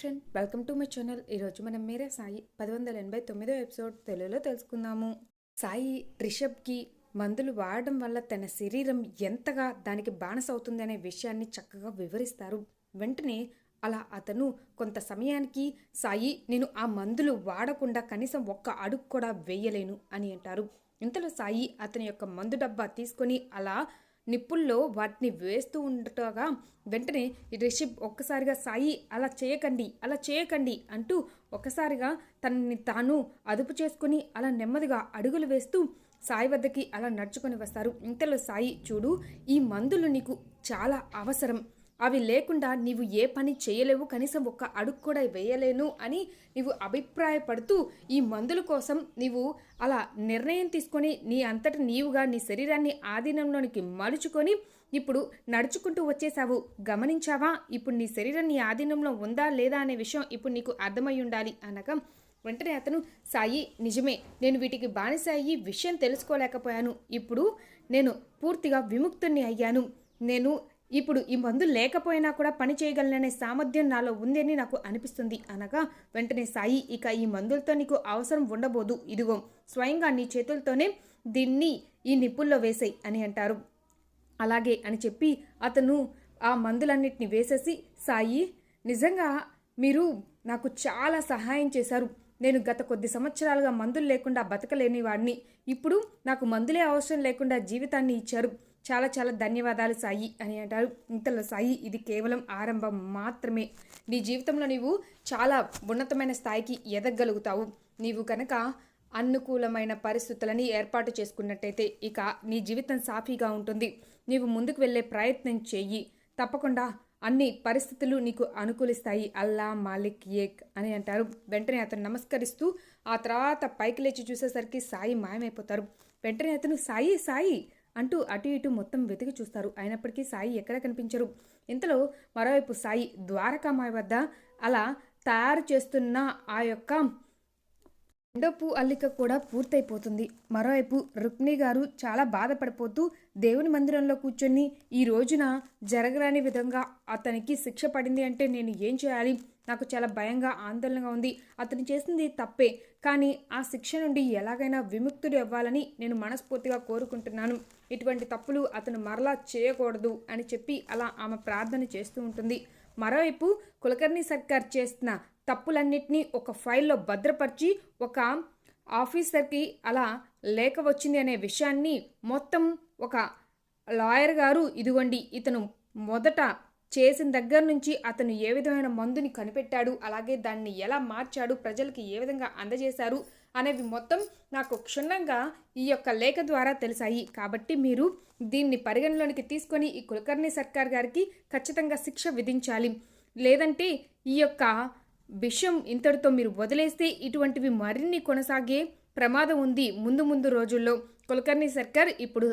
Friend welcome to my channel ఈరోజు మనం మీరే సాయి పది వందల ఎనభై తొమ్మిదో ఎపిసోడ్ తెలుగులో తెలుసుకుందాము. సాయి రిషబ్కి మందులు వాడడం వల్ల తన శరీరం ఎంతగా దానికి బానిస అవుతుంది అనే విషయాన్ని చక్కగా వివరిస్తారు. వెంటనే అలా అతను కొంత సమయానికి సాయి నేను ఆ మందులు వాడకుండా కనీసం ఒక్క అడుగు కూడా వేయలేను అని అంటారు. ఇంతలో సాయి అతని యొక్క మందు డబ్బా తీసుకొని అలా నిప్పుల్లో వాటిని వేస్తూ ఉండటగా వెంటనే రిషబ్ ఒక్కసారిగా సాయి అలా చేయకండి అలా చేయకండి అంటూ ఒక్కసారిగా తనని తాను అదుపు చేసుకుని అలా నెమ్మదిగా అడుగులు వేస్తూ సాయి వద్దకి అలా నడుచుకొని వస్తారు. ఇంతలో సాయి చూడు ఈ మందులు నీకు చాలా అవసరం. అవి లేకుండా నీవు ఏ పని చేయలేవు కనీసం ఒక్క అడుగు కూడా వేయలేను అని నీవు అభిప్రాయపడుతూ ఈ మందుల కోసం నీవు అలా నిర్ణయం తీసుకొని నీ అంతట నీవుగా నీ శరీరాన్ని ఆధీనంలోనికి మలుచుకొని ఇప్పుడు నడుచుకుంటూ వచ్చేసావు గమనించావా? ఇప్పుడు నీ శరీరం నీ ఆధీనంలో ఉందా లేదా అనే విషయం ఇప్పుడు నీకు అర్థమై ఉండాలి అనగా వెంటనే అతను సాయి నిజమే. నేను వీటికి బానిస అయ్యి విషయం తెలుసుకోలేకపోయాను. ఇప్పుడు నేను పూర్తిగా విముక్తుని అయ్యాను. నేను ఇప్పుడు ఈ మందు లేకపోయినా కూడా పని చేయగలననే సామర్థ్యం నాలో ఉందని నాకు అనిపిస్తుంది. అనగా వెంటనే సాయి ఇక ఈ మందులతో నీకు అవసరం ఉండబోదు. ఇదిగో స్వయంగా నీ చేతులతోనే దీన్ని ఈ నిప్పుల్లో వేసేయి అని అంటారు. అలాగే అని చెప్పి అతను ఆ మందులన్నిటిని వేసేసి సాయి నిజంగా మీరు నాకు చాలా సహాయం చేశారు. నేను గత కొద్ది సంవత్సరాలుగా మందులు లేకుండా బతకలేని వాడిని. ఇప్పుడు నాకు మందులే అవసరం లేకుండా జీవితాన్ని ఇచ్చారు. చాలా చాలా ధన్యవాదాలు సాయి అని అంటారు. ఇంతలో సాయి ఇది కేవలం ఆరంభం మాత్రమే. నీ జీవితంలో నీవు చాలా ఉన్నతమైన స్థాయికి ఎదగలుగుతావు. నీవు కనుక అనుకూలమైన పరిస్థితులని ఏర్పాటు చేసుకున్నట్టయితే ఇక నీ జీవితం సాఫీగా ఉంటుంది. నీవు ముందుకు వెళ్ళే ప్రయత్నం చెయ్యి. తప్పకుండా అన్ని పరిస్థితులు నీకు అనుకూలిస్తాయి. అల్లా మాలిక్ ఏక్ అని అంటారు. వెంటనే అతను నమస్కరిస్తూ ఆ తర్వాత పైకి లేచి చూసేసరికి సాయి మాయమైపోతారు. వెంటనే అతను సాయి సాయి అంటూ అటు ఇటు మొత్తం వెతికి చూస్తారు. అయినప్పటికీ సాయి ఎక్కడ కనిపించరు? ఇంతలో మరోవైపు సాయి ద్వారకామాయ వద్ద అలా తయారు చేస్తున్న ఆ యొక్క రెండోపు అల్లిక కూడా పూర్తయిపోతుంది. మరోవైపు రుక్మిణి గారు చాలా బాధపడిపోతూ దేవుని మందిరంలో కూర్చొని ఈ రోజున జరగరాని విధంగా అతనికి శిక్ష పడింది అంటే నేను ఏం చేయాలి? నాకు చాలా భయంగా ఆందోళనగా ఉంది. అతను చేసింది తప్పే. కానీ ఆ శిక్ష నుండి ఎలాగైనా విముక్తుడు ఇవ్వాలని నేను మనస్ఫూర్తిగా కోరుకుంటున్నాను. ఇటువంటి తప్పులు అతను మరలా చేయకూడదు అని చెప్పి అలా ఆమె ప్రార్థన చేస్తూ ఉంటుంది. మరోవైపు కులకర్ణి సర్కార్ చేస్తున్న తప్పులన్నింటినీ ఒక ఫైల్లో భద్రపరిచి ఒక ఆఫీసర్కి అలా లేఖ వచ్చింది అనే విషయాన్ని మొత్తం ఒక లాయర్ గారు ఇదిగోండి ఇతను మొదట చేసిన దగ్గర నుంచి అతను ఏ విధమైన మందుని కనిపెట్టాడు అలాగే దాన్ని ఎలా మార్చాడు ప్రజలకి ఏ విధంగా అందజేశారు అనేవి మొత్తం నాకు క్షుణ్ణంగా ఈ యొక్క లేఖ ద్వారా తెలిసాయి. కాబట్టి మీరు దీన్ని పరిగణలోనికి తీసుకొని ఈ కులకర్ణి సర్కార్ గారికి ఖచ్చితంగా శిక్ష విధించాలి. లేదంటే ఈ యొక్క విషయం ఇంతటితో మీరు వదిలేస్తే ఇటువంటివి మరిన్ని కొనసాగే ప్రమాదం ఉంది ముందు ముందు రోజుల్లో. కులకర్ణి సర్కార్ ఇప్పుడు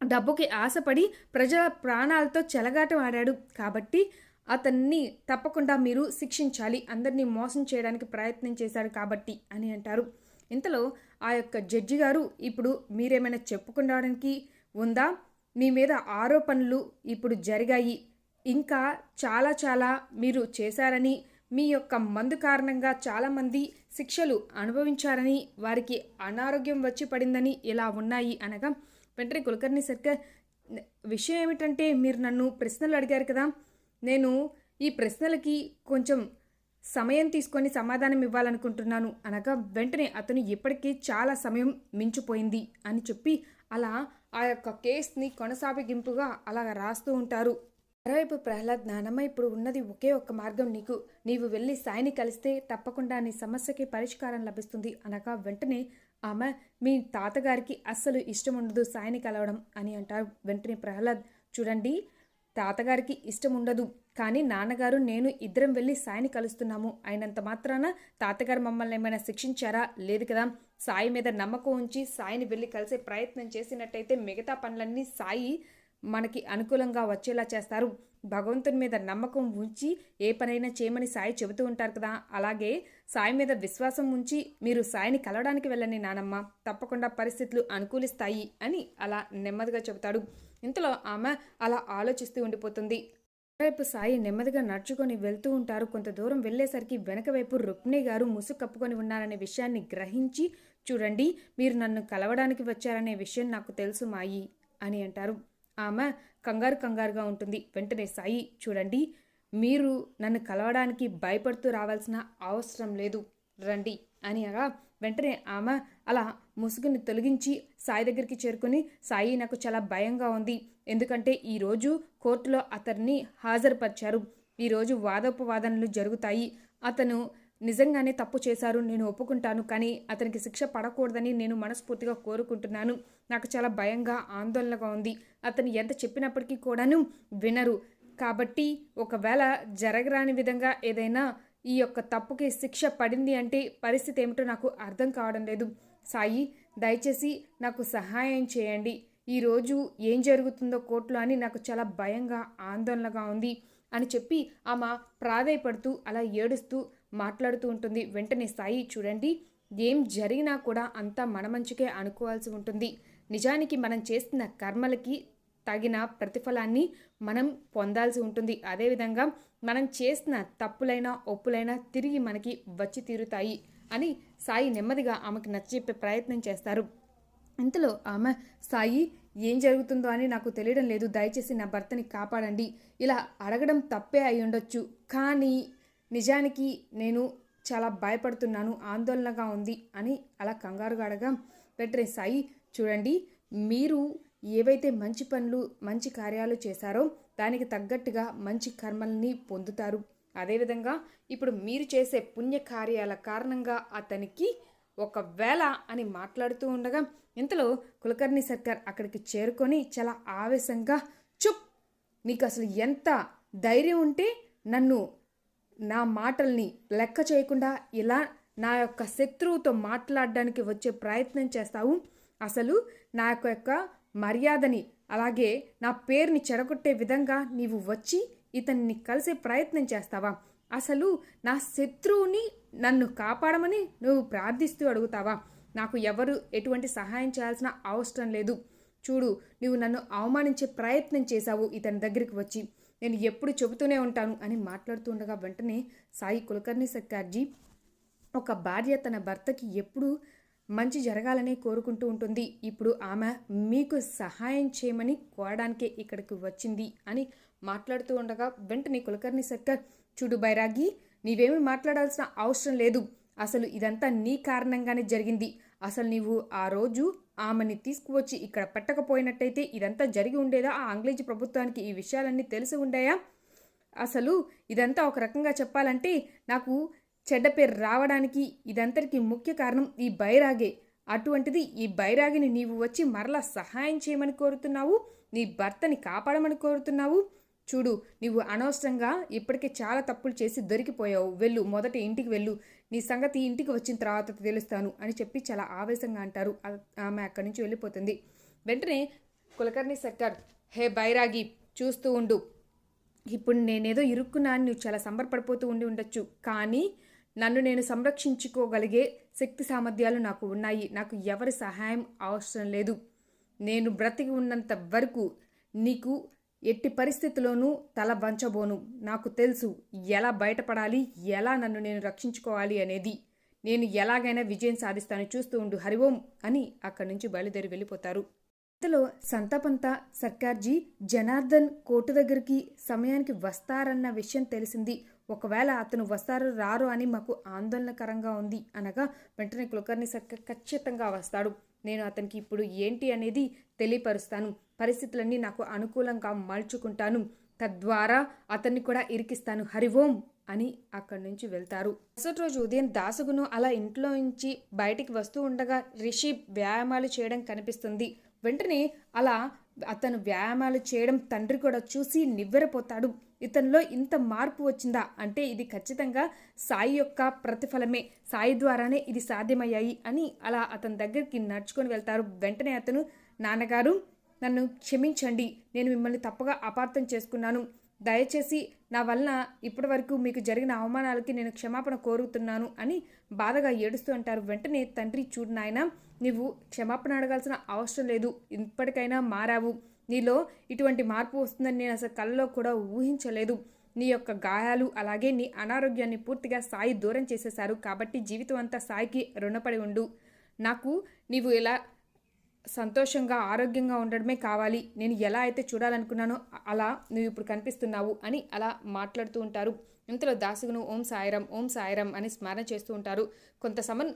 డబ్బుకి ఆశపడి ప్రజల ప్రాణాలతో చెలగాటమాడాడు కాబట్టి అతన్ని తప్పకుండా మీరు శిక్షించాలి. అందరినీ మోసం చేయడానికి ప్రయత్నం చేశారు కాబట్టి అని అంటారు. ఇంతలో ఆ యొక్క జడ్జి గారు ఇప్పుడు మీరేమైనా చెప్పుకోవడానికి ఉందా? మీ మీద ఆరోపణలు ఇప్పుడు జరిగాయి. ఇంకా చాలా చాలా మీరు చేశారని మీ యొక్క మందు కారణంగా చాలామంది శిక్షలు అనుభవించారని వారికి అనారోగ్యం వచ్చి పడిందని ఇలా ఉన్నాయి అనగా వెంటనే కులకర్ణి సర్కార్ విషయం ఏమిటంటే మీరు నన్ను ప్రశ్నలు అడిగారు కదా నేను ఈ ప్రశ్నలకి కొంచెం సమయం తీసుకొని సమాధానం ఇవ్వాలనుకుంటున్నాను అనగా వెంటనే అతను ఇప్పటికీ చాలా సమయం మించిపోయింది అని చెప్పి అలా ఆ యొక్క కేసుని కొనసాగింపుగా అలా రాస్తూ ఉంటారు. మరోవైపు ప్రహ్లాద్ నానమ్మ ఇప్పుడు ఉన్నది ఒకే ఒక్క మార్గం నీకు నీవు వెళ్ళి సాయిని కలిస్తే తప్పకుండా నీ సమస్యకి పరిష్కారం లభిస్తుంది అనగా వెంటనే ఆమె మీ తాతగారికి అస్సలు ఇష్టం ఉండదు సాయిని కలవడం అని అంటారు. వెంటనే ప్రహ్లాద్ చూడండి తాతగారికి ఇష్టం ఉండదు కానీ నాన్నగారు నేను ఇద్దరం వెళ్ళి సాయిని కలుస్తున్నాము. అయినంత మాత్రాన తాతగారు మమ్మల్ని ఏమైనా శిక్షించారా? లేదు కదా. సాయి మీద నమ్మకం ఉంచి సాయిని వెళ్ళి కలిసే ప్రయత్నం చేసినట్టయితే మిగతా పనులన్నీ సాయి మనకి అనుకూలంగా వచ్చేలా చేస్తారు. భగవంతుని మీద నమ్మకం ఉంచి ఏ పనైనా చేయమని సాయి చెబుతూ ఉంటారు కదా. అలాగే సాయి మీద విశ్వాసం ఉంచి మీరు సాయిని కలవడానికి వెళ్ళండి నానమ్మ. తప్పకుండా పరిస్థితులు అనుకూలిస్తాయి అని అలా నెమ్మదిగా చెబుతాడు. ఇంతలో ఆమె అలా ఆలోచిస్తూ ఉండిపోతుంది. వైపు సాయి నెమ్మదిగా నడుచుకొని వెళ్తూ ఉంటారు. కొంత దూరం వెళ్ళేసరికి వెనక వైపు రుక్మిణి గారు ముసుగు కప్పుకొని ఉన్నారనే విషయాన్ని గ్రహించి చూడండి మీరు నన్ను కలవడానికి వచ్చారనే విషయం నాకు తెలుసు మాయి అని అంటారు. ఆమె కంగారు కంగారుగా ఉంటుంది. వెంటనే సాయి చూడండి మీరు నన్ను కలవడానికి భయపడుతూ రావాల్సిన అవసరం లేదు రండి అని అనగా వెంటనే ఆమె అలా ముసుగుని తొలగించి సాయి దగ్గరికి చేరుకొని సాయి నాకు చాలా భయంగా ఉంది. ఎందుకంటే ఈరోజు కోర్టులో అతన్ని హాజరుపరిచారు. ఈరోజు వాదోపవాదనలు జరుగుతాయి. అతను నిజంగానే తప్పు చేశారు నేను ఒప్పుకుంటాను కానీ అతనికి శిక్ష పడకూడదని నేను మనస్ఫూర్తిగా కోరుకుంటున్నాను. నాకు చాలా భయంగా ఆందోళనగా ఉంది. అతను ఎంత చెప్పినప్పటికీ కూడాను వినరు. కాబట్టి ఒకవేళ జరగరాని విధంగా ఏదైనా ఈ యొక్క తప్పుకి శిక్ష పడింది అంటే పరిస్థితి ఏమిటో నాకు అర్థం కావడం లేదు. సాయి దయచేసి నాకు సహాయం చేయండి. ఈరోజు ఏం జరుగుతుందో కోర్టులో అని నాకు చాలా భయంగా ఆందోళనగా ఉంది అని చెప్పి ఆమె ప్రాధాయపడుతూ అలా ఏడుస్తూ మాట్లాడుతూ ఉంటుంది. వెంటనే సాయి చూడండి ఏం జరిగినా కూడా అంతా మన మంచికే అనుకోవాల్సి ఉంటుంది. నిజానికి మనం చేస్తున్న కర్మలకి తగిన ప్రతిఫలాన్ని మనం పొందాల్సి ఉంటుంది. అదేవిధంగా మనం చేసిన తప్పులైనా ఒప్పులైనా తిరిగి మనకి వచ్చి తీరుతాయి అని సాయి నెమ్మదిగా ఆమెకు నచ్చజెప్పే ప్రయత్నం చేస్తారు. ఇంతలో ఆమె సాయి ఏం జరుగుతుందో అని నాకు తెలియడం లేదు. దయచేసి నా భర్తని కాపాడండి. ఇలా అడగడం తప్పే అయి ఉండొచ్చు కానీ నిజానికి నేను చాలా భయపడుతున్నాను ఆందోళనగా ఉంది అని అలా కంగారుగా అడగా వెంటనే సాయి చూడండి మీరు ఏవైతే మంచి పనులు మంచి కార్యాలు చేశారో దానికి తగ్గట్టుగా మంచి కర్మల్ని పొందుతారు. అదేవిధంగా ఇప్పుడు మీరు చేసే పుణ్య కార్యాల కారణంగా అతనికి ఒకవేళ అని మాట్లాడుతూ ఉండగా ఇంతలో కులకర్ణి సర్కార్ అక్కడికి చేరుకొని చాలా ఆవేశంగా చుప్! నీకు అసలు ఎంత ధైర్యం ఉంటే నన్ను నా మాటల్ని లెక్క చేయకుండా ఇలా నా యొక్క శత్రువుతో మాట్లాడడానికి వచ్చే ప్రయత్నం చేస్తావు. అసలు నా యొక్క మర్యాదని అలాగే నా పేరుని చెడగొట్టే విధంగా నీవు వచ్చి ఇతన్ని కలిసే ప్రయత్నం చేస్తావా? అసలు నా శత్రువుని నన్ను కాపాడమని నువ్వు ప్రార్థిస్తూ అడుగుతావా? నాకు ఎవరు ఎటువంటి సహాయం చేయాల్సిన అవసరం లేదు. చూడు నువ్వు నన్ను అవమానించే ప్రయత్నం చేశావు ఇతని దగ్గరికి వచ్చి. నేను ఎప్పుడు చెబుతూనే ఉంటాను అని మాట్లాడుతుండగా వెంటనే సాయి కులకర్ణి సర్కార్జీ ఒక భార్య తన భర్తకి ఎప్పుడు మంచి జరగాలని కోరుకుంటూ ఉంటుంది. ఇప్పుడు ఆమె మీకు సహాయం చేయమని కోరడానికే ఇక్కడికి వచ్చింది అని మాట్లాడుతూ ఉండగా వెంటనే కులకర్ణి సర్కార్ చూడు బైరాగి నీవేమి మాట్లాడాల్సిన అవసరం లేదు. అసలు ఇదంతా నీ కారణంగానే జరిగింది. అసలు నీవు ఆ రోజు ఆమెని తీసుకువచ్చి ఇక్కడ పెట్టకపోయినట్టయితే ఇదంతా జరిగి ఉండేదా? ఆ ఆంగ్లేజీ ప్రభుత్వానికి ఈ విషయాలన్నీ తెలిసి ఉండేయా? అసలు ఇదంతా ఒక రకంగా చెప్పాలంటే నాకు చెడ్డ పేరు రావడానికి ఇదంతటికి ముఖ్య కారణం ఈ బైరాగే. అటువంటిది ఈ బైరాగిని నీవు వచ్చి మరలా సహాయం చేయమని కోరుతున్నావు? నీ భర్తని కాపాడమని కోరుతున్నావు? చూడు నీవు అనవసరంగా ఇప్పటికే చాలా తప్పులు చేసి దొరికిపోయావు. వెళ్ళు మొదట ఇంటికి వెళ్ళు. నీ సంగతి ఇంటికి వచ్చిన తర్వాత తెలుస్తాను అని చెప్పి చాలా ఆవేశంగా అంటారు. ఆమె అక్కడి నుంచి వెళ్ళిపోతుంది. వెంటనే కులకర్ణి సర్కార్ హే బైరాగి చూస్తూ ఉండు. ఇప్పుడు నేనేదో ఇరుక్కున్నాను నువ్వు చాలా సంబరపడిపోతూ ఉండి ఉండొచ్చు. కానీ నన్ను నేను సంరక్షించుకోగలిగే శక్తి సామర్థ్యాలు నాకు ఉన్నాయి. నాకు ఎవరి సహాయం అవసరం లేదు. నేను బ్రతికి ఉన్నంత వరకు నీకు ఎట్టి పరిస్థితిలోనూ తల వంచబోను. నాకు తెలుసు ఎలా బయటపడాలి ఎలా నన్ను నేను రక్షించుకోవాలి అనేది. నేను ఎలాగైనా విజయం సాధిస్తాను చూస్తూ ఉండు హరివోం అని అక్కడి నుంచి బయలుదేరి వెళ్ళిపోతారు. ఇంతలో సంతాపంతా సర్కార్జీ జనార్దన్ కోర్టు దగ్గరికి సమయానికి వస్తారన్న విషయం తెలిసింది. ఒకవేళ అతను వస్తారు రారు అని మాకు ఆందోళనకరంగా ఉంది అనగా వెంటనే కులకర్ణి సర్కార్ ఖచ్చితంగా వస్తాడు. నేను అతనికి ఇప్పుడు ఏంటి అనేది తెలియపరుస్తాను. పరిస్థితులన్నీ నాకు అనుకూలంగా మలుచుకుంటాను. తద్వారా అతన్ని కూడా ఇరికిస్తాను. హరివోం అని అక్కడి నుంచి వెళ్తారు. మరుసటి రోజు ఉదయం దాసుగును అలా ఇంట్లో నుంచి బయటికి వస్తూ ఉండగా రిషి వ్యాయామాలు చేయడం కనిపిస్తుంది. వెంటనే అలా అతను వ్యాయామాలు చేయడం తండ్రి కూడా చూసి నివ్వెరపోతాడు. ఇతనిలో ఇంత మార్పు వచ్చిందా? అంటే ఇది ఖచ్చితంగా సాయి యొక్క ప్రతిఫలమే. సాయి ద్వారానే ఇది సాధ్యమయ్యాయి అని అలా అతని దగ్గరికి నడుచుకొని వెళ్తారు. వెంటనే అతను నాన్నగారు నన్ను క్షమించండి. నేను మిమ్మల్ని తప్పగా అపార్థం చేసుకున్నాను. దయచేసి నా వలన ఇప్పటి వరకు మీకు జరిగిన అవమానాలకి నేను క్షమాపణ కోరుతున్నాను అని బాధగా ఏడుస్తూ అంటారు. వెంటనే తండ్రి చూడు నాయన నీవు క్షమాపణ అడగాల్సిన అవసరం లేదు. ఇప్పటికైనా మారావు. నీలో ఇటువంటి మార్పు వస్తుందని నేను అసలు కళ్ళలో కూడా ఊహించలేదు. నీ యొక్క గాయాలు అలాగే నీ అనారోగ్యాన్ని పూర్తిగా సాయి దూరం చేసేశారు. కాబట్టి జీవితం అంతా సాయికి రుణపడి ఉండు. నాకు నీవు ఎలా సంతోషంగా ఆరోగ్యంగా ఉండడమే కావాలి. నేను ఎలా అయితే చూడాలనుకున్నానో అలా నువ్వు ఇప్పుడు కనిపిస్తున్నావు అని అలా మాట్లాడుతూ ఉంటారు. ఇంతలో దాసుగును ఓం సాయిరం ఓం సాయిరం అని స్మరణ చేస్తూ ఉంటారు. కొంత సమన్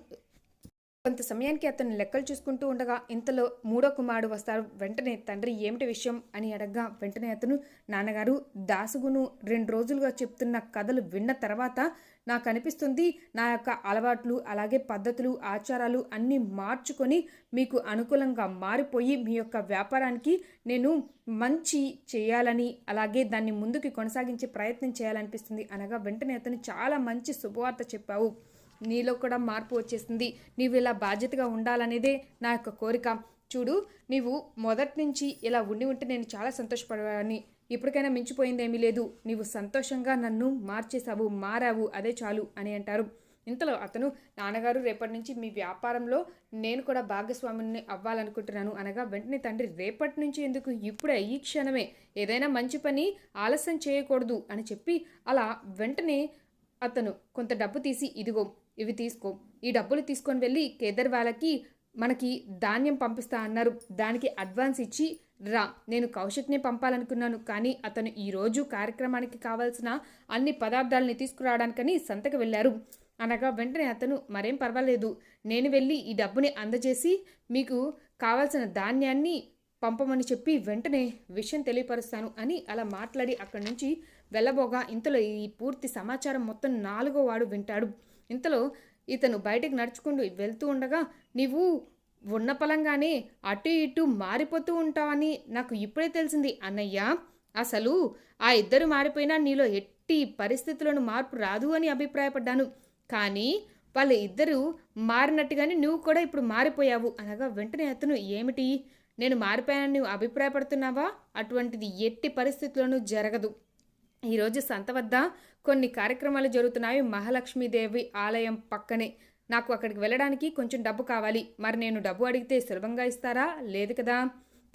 కొంత సమయానికి అతను లెక్కలు చూసుకుంటూ ఉండగా ఇంతలో మూడో కుమారుడు వస్తారు. వెంటనే తండ్రి ఏమిటి విషయం? అని అడగగా వెంటనే అతను నాన్నగారు దాసుగును రెండు రోజులుగా చెప్తున్న కథలు విన్న తర్వాత నాకు అనిపిస్తుంది నా యొక్క అలవాట్లు అలాగే పద్ధతులు ఆచారాలు అన్నీ మార్చుకొని మీకు అనుకూలంగా మారిపోయి మీ యొక్క వ్యాపారానికి నేను మంచి చేయాలని అలాగే దాన్ని ముందుకు కొనసాగించే ప్రయత్నం చేయాలనిపిస్తుంది అనగా వెంటనే అతను చాలా మంచి శుభవార్త చెప్పావు. నీలో కూడా మార్పు వచ్చేసింది. నీవు ఇలా బాధ్యతగా ఉండాలనేదే నా యొక్క కోరిక. చూడు నీవు మొదటి నుంచి ఇలా ఉండి ఉంటే నేను చాలా సంతోషపడేవాడిని. ఇప్పటికైనా మించిపోయిందేమీ లేదు. నీవు సంతోషంగా నన్ను మార్చేశావు మారావు అదే చాలు అని అంటారు. ఇంతలో అతను నాన్నగారు రేపటి నుంచి మీ వ్యాపారంలో నేను కూడా భాగస్వామిని అవ్వాలనుకుంటున్నాను అనగా వెంటనే తండ్రి రేపటి నుంచి ఎందుకు? ఇప్పుడే ఈ క్షణమే. ఏదైనా మంచి పని ఆలస్యం చేయకూడదు అని చెప్పి అలా వెంటనే అతను కొంత డబ్బు తీసి ఇదిగో ఇవి తీసుకో. ఈ డబ్బులు తీసుకొని వెళ్ళి కేదర్ వాళ్ళకి మనకి ధాన్యం పంపిస్తా అన్నారు. దానికి అడ్వాన్స్ ఇచ్చి రా నేను కౌశిక్ని పంపాలనుకున్నాను. కానీ అతను ఈరోజు కార్యక్రమానికి కావాల్సిన అన్ని పదార్థాలని తీసుకురావడానికని సంతకు వెళ్ళారు. అనగా వెంటనే అతను మరేం పర్వాలేదు. నేను వెళ్ళి ఈ డబ్బుని అందజేసి మీకు కావాల్సిన ధాన్యాన్ని పంపమని చెప్పి వెంటనే విషయం తెలియపరుస్తాను అని అలా మాట్లాడి అక్కడి నుంచి వెళ్ళబోగా ఇంతలో ఈ పూర్తి సమాచారం మొత్తం నాలుగో వాడు వింటాడు. ఇంతలో ఇతను బయటకు నడుచుకుంటూ వెళ్తూ ఉండగా నీవు ఉన్న పలంగానే అటు ఇటు మారిపోతూ ఉంటావని నాకు ఇప్పుడే తెలిసింది అన్నయ్య. అసలు ఆ ఇద్దరు మారిపోయినా నీలో ఎట్టి పరిస్థితులను మార్పు రాదు అని అభిప్రాయపడ్డాను. కానీ వాళ్ళ ఇద్దరు మారినట్టుగానే నువ్వు కూడా ఇప్పుడు మారిపోయావు. అనగా వెంటనే అతను ఏమిటి? నేను మారిపోయానని నువ్వు అభిప్రాయపడుతున్నావా? అటువంటిది ఎట్టి పరిస్థితుల్లోనూ జరగదు. ఈరోజు సంత వద్ద కొన్ని కార్యక్రమాలు జరుగుతున్నాయి. మహాలక్ష్మీదేవి ఆలయం పక్కనే. నాకు అక్కడికి వెళ్ళడానికి కొంచెం డబ్బు కావాలి. మరి నేను డబ్బు అడిగితే సులభంగా ఇస్తారా? లేదు కదా.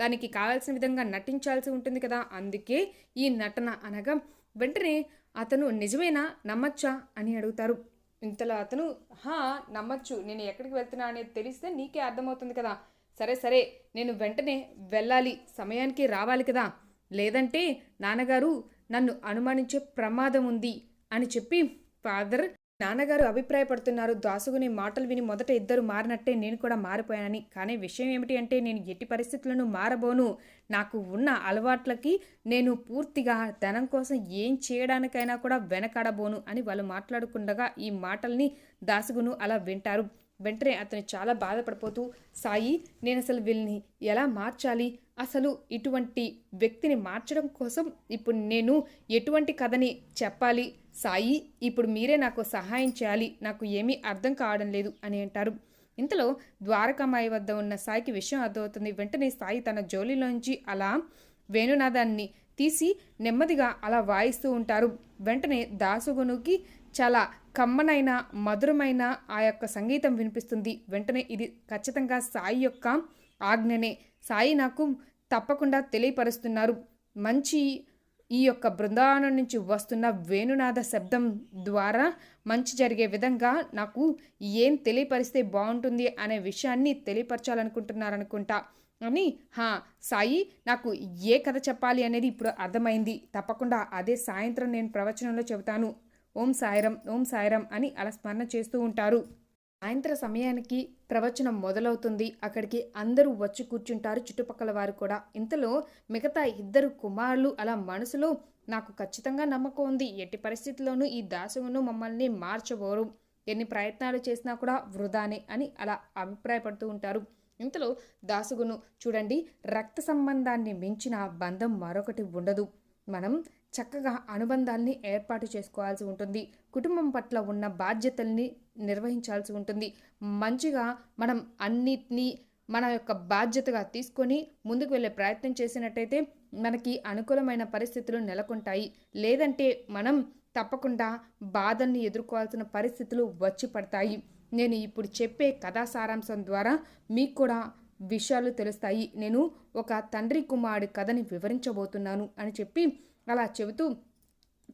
దానికి కావాల్సిన విధంగా నటించాల్సి ఉంటుంది కదా. అందుకే ఈ నటన అనగా వెంటనే అతను నిజమేనా? నమ్మచ్చా? అని అడుగుతారు. ఇంతలో అతను హా నమ్మచ్చు. నేను ఎక్కడికి వెళ్తున్నా అనేది తెలిస్తే నీకే అర్థమవుతుంది కదా. సరే సరే. నేను వెంటనే వెళ్ళాలి. సమయానికి రావాలి కదా. లేదంటే నాన్నగారు నన్ను అనుమానించే ప్రమాదం ఉంది అని చెప్పి ఫాదర్ నాన్నగారు అభిప్రాయపడుతున్నారు. దాసుగుని మాటలు విని మొదట ఇద్దరు మారినట్టే నేను కూడా మారిపోయానని. కానీ విషయం ఏమిటి అంటే నేను ఎట్టి పరిస్థితులను మారబోను. నాకు ఉన్న అలవాట్లకి నేను పూర్తిగా ధనం కోసం ఏం చేయడానికైనా కూడా వెనకాడబోను అని వాళ్ళు మాట్లాడుకుండగా ఈ మాటల్ని దాసుగును అలా వింటారు. వెంటనే అతను చాలా బాధపడిపోతూ సాయి నేను అసలు వీళ్ళని ఎలా మార్చాలి? అసలు ఇటువంటి వ్యక్తిని మార్చడం కోసం ఇప్పుడు నేను ఎటువంటి కథని చెప్పాలి? సాయి ఇప్పుడు మీరే నాకు సహాయం చేయాలి. నాకు ఏమీ అర్థం కావడం లేదు అని అంటారు. ఇంతలో ద్వారకామాయి వద్ద ఉన్న సాయికి విషయం అర్థమవుతుంది. వెంటనే సాయి తన జోలిలోంచి అలా వేణునాదాన్ని తీసి నెమ్మదిగా అలా వాయిస్తూ ఉంటారు. వెంటనే దాసుగునుకి చాలా కమ్మనైన మధురమైన ఆ యొక్క సంగీతం వినిపిస్తుంది. వెంటనే ఇది ఖచ్చితంగా సాయి యొక్క ఆజ్ఞనే. సాయి నాకు తప్పకుండా తెలియపరుస్తున్నారు. మంచి ఈ యొక్క బృందావనం నుంచి వస్తున్న వేణునాద శబ్దం ద్వారా మంచి జరిగే విధంగా నాకు ఏం తెలియపరిస్తే బాగుంటుంది అనే విషయాన్ని తెలియపరచాలనుకుంటున్నారనుకుంటా. అని హా సాయి నాకు ఏ కథ చెప్పాలి అనేది ఇప్పుడు అర్థమైంది. తప్పకుండా అదే సాయంత్రం నేను ప్రవచనంలో చెబుతాను. ఓం సాయిరం ఓం సాయిరం అని అలా స్మరణ చేస్తూ ఉంటారు. సాయంత్ర సమయానికి ప్రవచనం మొదలవుతుంది. అక్కడికి అందరూ వచ్చి కూర్చుంటారు. చుట్టుపక్కల వారు కూడా. ఇంతలో మిగతా ఇద్దరు కుమారులు అలా మనసులో నాకు ఖచ్చితంగా నమ్మకం ఉంది. ఎట్టి పరిస్థితుల్లోనూ ఈ దాసమును మమ్మల్ని మార్చబోరు. ఎన్ని ప్రయత్నాలు చేసినా కూడా వృధానే అని అలా అభిప్రాయపడుతూ ఉంటారు. ఇంతలో దాసుగును చూడండి రక్త సంబంధాన్ని మించిన బంధం మరొకటి ఉండదు. మనం చక్కగా అనుబంధాల్ని ఏర్పాటు చేసుకోవాల్సి ఉంటుంది. కుటుంబం పట్ల ఉన్న బాధ్యతల్ని నిర్వహించాల్సి ఉంటుంది. మంచిగా మనం అన్నిటినీ మన యొక్క బాధ్యతగా తీసుకొని ముందుకు వెళ్ళే ప్రయత్నం చేసినట్టయితే మనకి అనుకూలమైన పరిస్థితులు నెలకొంటాయి. లేదంటే మనం తప్పకుండా బాధల్ని ఎదుర్కోవాల్సిన పరిస్థితులు వచ్చి పడతాయి. నేను ఇప్పుడు చెప్పే కథా సారాంశం ద్వారా మీకు కూడా విషయాలు తెలుస్తాయి. నేను ఒక తండ్రి కుమారుడి కథని వివరించబోతున్నాను అని చెప్పి అలా చెబుతూ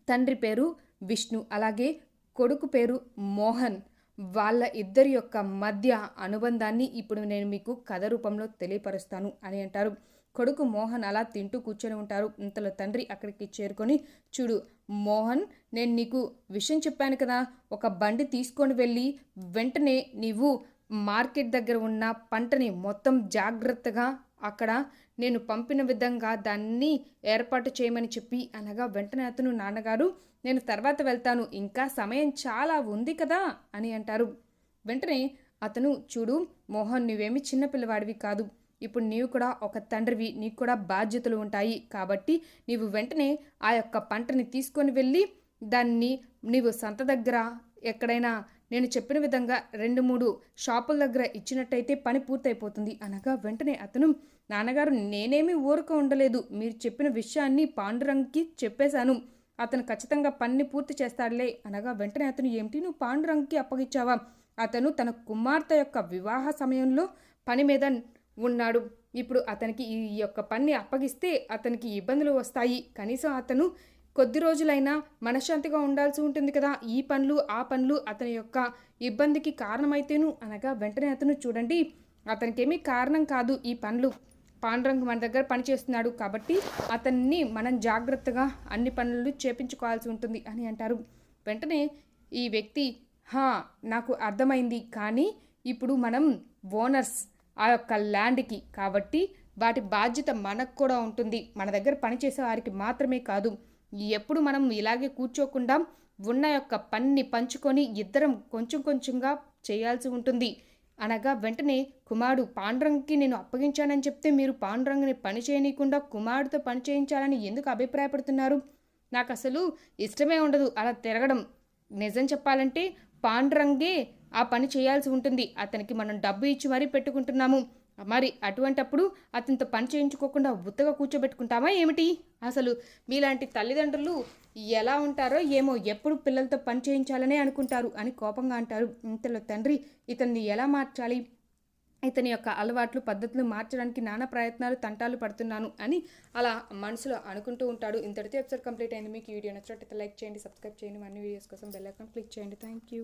తండ్రి పేరు విష్ణు అలాగే కొడుకు పేరు మోహన్. వాళ్ళ ఇద్దరి యొక్క మధ్య అనుబంధాన్ని ఇప్పుడు నేను మీకు కథ రూపంలో తెలియపరుస్తాను అని అంటారు. కొడుకు మోహన్ అలా తింటూ కూర్చొని ఉంటారు. ఇంతలో తండ్రి అక్కడికి చేరుకొని చూడు మోహన్ నేను నీకు విషయం చెప్పాను కదా. ఒక బండి తీసుకొని వెళ్ళి వెంటనే నీవు మార్కెట్ దగ్గర ఉన్న పంటని మొత్తం జాగ్రత్తగా అక్కడ నేను పంపిన విధంగా దాన్ని ఏర్పాటు చేయమని చెప్పి అనగా వెంటనే అతను నాన్నగారు నేను తర్వాత వెళ్తాను. ఇంకా సమయం చాలా ఉంది కదా అని అంటారు. వెంటనే అతను చూడు మోహన్ నువ్వేమి చిన్నపిల్లవాడివి కాదు. ఇప్పుడు నీవు కూడా ఒక తండ్రివి. నీకు కూడా బాధ్యతలు ఉంటాయి. కాబట్టి నీవు వెంటనే ఆ యొక్క పంటని తీసుకొని వెళ్ళి దాన్ని నీవు సంత దగ్గర ఎక్కడైనా నేను చెప్పిన విధంగా రెండు మూడు షాపుల దగ్గర ఇచ్చినట్టయితే పని పూర్తయిపోతుంది. అనగా వెంటనే అతను నాన్నగారు నేనేమీ ఊరక ఉండలేదు. మీరు చెప్పిన విషయాన్ని పాండురంగ్కి చెప్పేశాను. అతను ఖచ్చితంగా పనిని పూర్తి చేస్తాడులే. అనగా వెంటనే అతను ఏమిటి? నువ్వు పాండురంగ్కి అప్పగించావా? అతను తన కుమార్తె యొక్క వివాహ సమయంలో పని మీద ఉన్నాడు. ఇప్పుడు అతనికి ఈ యొక్క పని అప్పగిస్తే అతనికి ఇబ్బందులు వస్తాయి. కనీసం అతను కొద్ది రోజులైనా మనశ్శాంతిగా ఉండాల్సి ఉంటుంది కదా. ఈ పనులు ఆ పనులు అతని యొక్క ఇబ్బందికి కారణమైతేను అనగా వెంటనే అతను చూడండి. అతనికేమీ కారణం కాదు ఈ పనులు. పాండురంగు మన దగ్గర పనిచేస్తున్నాడు కాబట్టి అతన్ని మనం జాగ్రత్తగా అన్ని పనులు చేపించుకోవాల్సి ఉంటుంది అని అంటారు. వెంటనే ఈ వ్యక్తి హా నాకు అర్థమైంది. కానీ ఇప్పుడు మనం ఓనర్స్ ఆ యొక్క ల్యాండ్కి కాబట్టి వాటి బాధ్యత మనకు కూడా ఉంటుంది. మన దగ్గర పనిచేసే వారికి మాత్రమే కాదు. ఎప్పుడు మనం ఇలాగే కూర్చోకుండా ఉన్న యొక్క పన్ని పంచుకొని ఇద్దరం కొంచెం కొంచెంగా చేయాల్సి ఉంటుంది. అనగా వెంటనే కుమారుడు పాండురంగుకి నేను అప్పగించానని చెప్తే మీరు పాండురంగుని పని చేయనీయకుండా కుమారుడితో పని చేయించాలని ఎందుకు అభిప్రాయపడుతున్నారు? నాకు అసలు ఇష్టమే ఉండదు అలా తిరగడం. నిజం చెప్పాలంటే పాండురంగే ఆ పని చేయాల్సి ఉంటుంది. అతనికి మనం డబ్బు ఇచ్చి మరీ పెట్టుకుంటున్నాము. మరి అటువంటప్పుడు అతనితో పని చేయించుకోకుండా ఉత్తగా కూర్చోబెట్టుకుంటామా ఏమిటి? అసలు మీలాంటి తల్లిదండ్రులు ఎలా ఉంటారో ఏమో ఎప్పుడు పిల్లలతో పని చేయించాలనే అనుకుంటారు అని కోపంగా అంటారు. ఇంతలో తండ్రి ఇతన్ని ఎలా మార్చాలి? ఇతని యొక్క అలవాట్లు పద్ధతులు మార్చడానికి నానా ప్రయత్నాలు తంటాలు పడుతున్నాను అని అలా మనసులో అనుకుంటూ ఉంటాడు. ఇంతటితో ఎపిసోడ్ కంప్లీట్ అయింది. మీకు వీడియో నచ్చినట్టయితే లైక్ చేయండి సబ్స్క్రైబ్ చేయండి. అన్ని వీడియోస్ కోసం బెల్ ఐకాన్ క్లిక్ చేయండి. Thank you.